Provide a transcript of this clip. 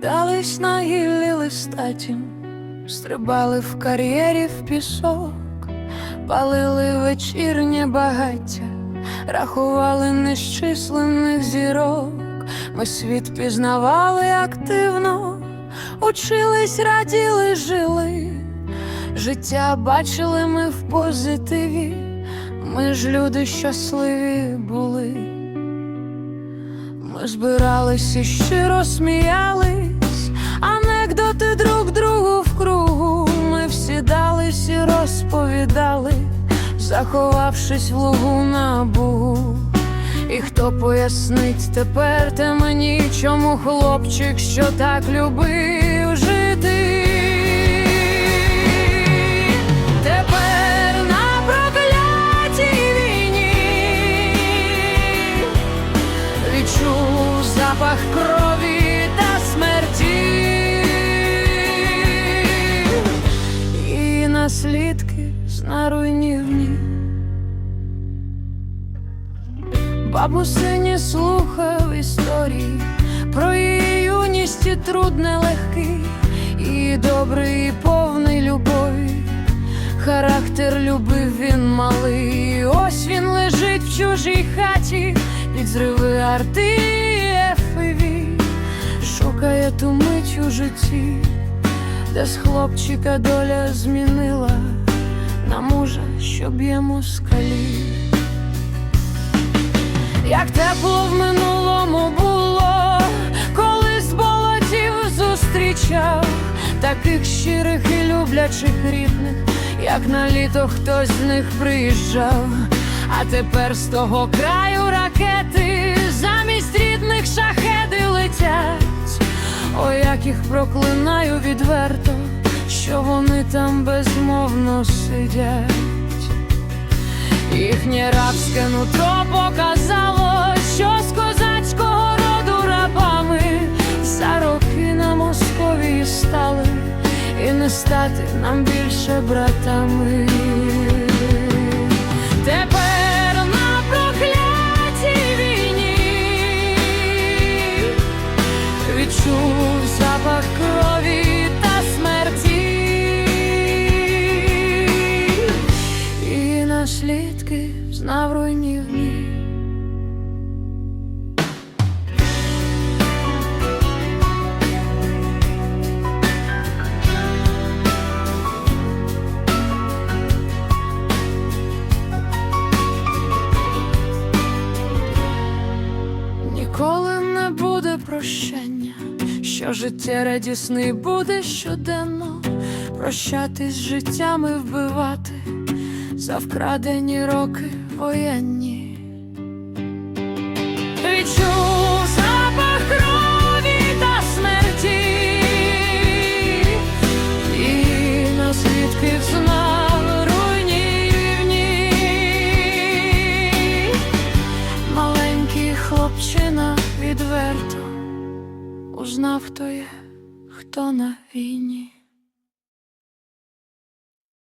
Кидались на гіллі листатім, стрибали в кар'єрі в пісок, палили вечірнє багаття, рахували нещисленних зірок. Ми світ пізнавали активно, учились, раділи, жили. Життя бачили ми в позитиві, ми ж люди щасливі були. Ми збирались і щиро сміялись, друг другу в кругу. Ми всідались і розповідали, заховавшись в лугу на бугу. І хто пояснить тепер те мені, чому хлопчик, що так любив жити? Тепер на проклятій війні відчув запах крові наслідки на руйнівні. Бабусині слухав історії про її юність і труд нелегкий, і добрий, і повний любові. Характер любив він малий. Ось він лежить в чужій хаті, під зриви арти і шукає ту мить у житті, де з хлопчика доля змінила на мужа, що б'є москалі. Як тепло в минулому було, коли з болотів зустрічав таких щирих і люблячих рідних, як на літо хтось з них приїжджав, а тепер з того краю ракети замість рідних шахеди летять. Ой, як їх проклинаю відверто, що вони там безмовно сидять. Їхнє рабське нутро показало, що з козацького роду рабами за роки на Московії стали, і не стати нам більше братами. Буде прощення, що життя радісний буде щоденно, прощатись з життями вбивати за вкрадені роки воєнні. Відчув узнав, хто є, хто на війні.